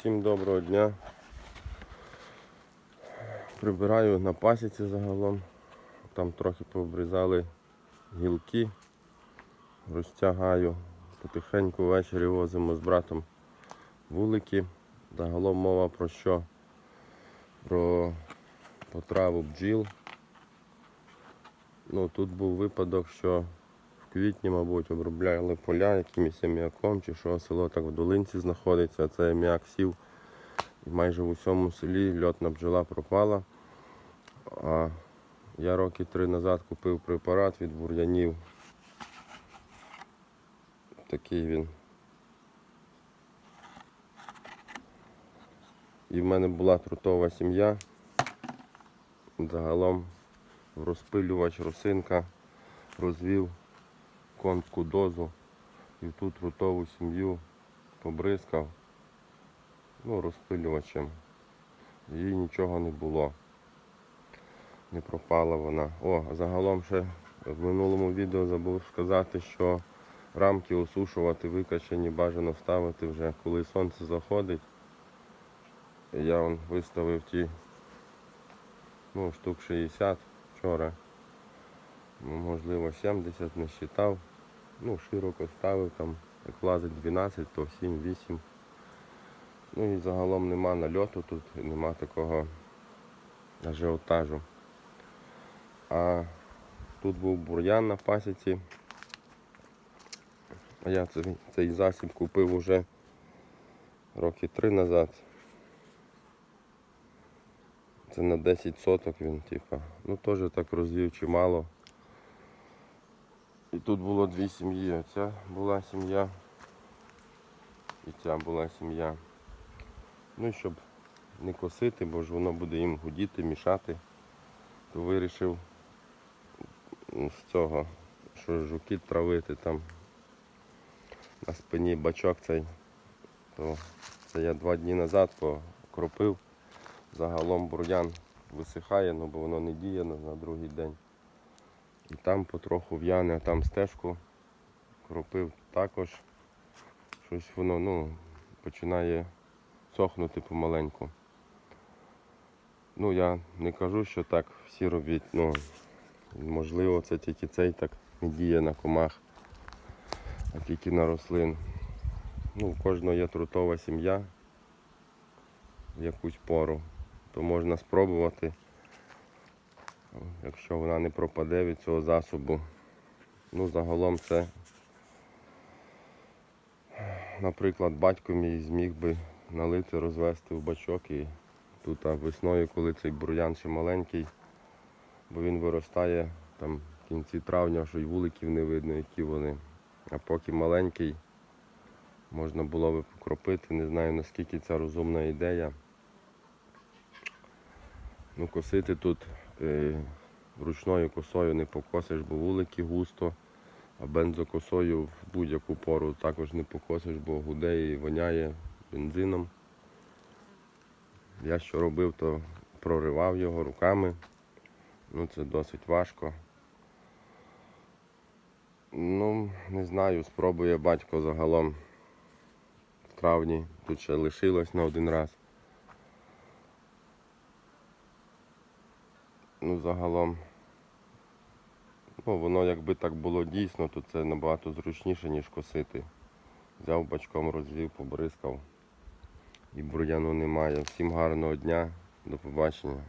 Всім доброго дня. Прибираю на пасіці загалом. Там трохи пообрізали гілки, розтягаю. Потихеньку ввечері возимо з братом вулики. Загалом мова про що? Про потраву бджіл. Ну, тут був випадок, що квітні, мабуть, обробляли поля якимось аміаком чи що, село так в долинці знаходиться, це аміак сів. Майже в усьому селі льотна бджола пропала. А я роки три назад купив препарат від бур'янів. Такий він. І в мене була трутова сім'я. Загалом розпилювач росинка розвів конську дозу і в ту трутову сім'ю побризкав ну, розпилювачем. Їй нічого не було. Не пропала вона. О, загалом ще в минулому відео забув сказати, що рамки осушувати викачані бажано ставити вже коли сонце заходить. Я вон виставив ті ну, штук 60 вчора. Ну, можливо 70 не считав. Ну, широко ставив там, як влазить 12, то 7-8. Ну і загалом нема нальоту тут, нема такого ажіотажу. А тут був бур'ян на пасіці. А я цей, цей засіб купив уже роки три назад. Це на 10 соток він, типа. Ну теж так розвів чимало. І тут було дві сім'ї. Оця була сім'я. І ця була сім'я. Ну і щоб не косити, бо ж воно буде їм гудіти, мішати, то вирішив з цього, що жуки травити там на спині бачок цей. То це я два дні назад покропив. Загалом бур'ян висихає, ну бо воно не діє на, другий день. І там потроху в'яне, а там стежку кропив також. Щось воно ну, починає сохнути помаленьку. Ну я не кажу, що так всі робіть. Ну, можливо, це тільки цей так не діє на комах, а тільки на рослин. Ну, у кожного є трутова сім'я в якусь пору, то можна спробувати, якщо вона не пропаде від цього засобу. Ну, загалом це, наприклад, батько мій зміг би налити, розвести в бачок і тут а весною, коли цей бур'ян ще маленький, бо він виростає там в кінці травня, що й вуликів не видно, які вони. А поки маленький, можна було би покропити, не знаю наскільки це розумна ідея. Ну, косити тут е, ручною косою не покосиш, бо вулики густо, а бензокосою в будь-яку пору також не покосиш, бо гуде і воняє бензином. Я що робив, то проривав його руками. Ну це досить важко. Ну, не знаю, спробує батько загалом в травні. Тут ще лишилось на один раз. Ну, загалом, ну, воно якби так було дійсно, то це набагато зручніше, ніж косити. Взяв бачком, розвів, побризкав. І бур'яну немає. Всім гарного дня, до побачення.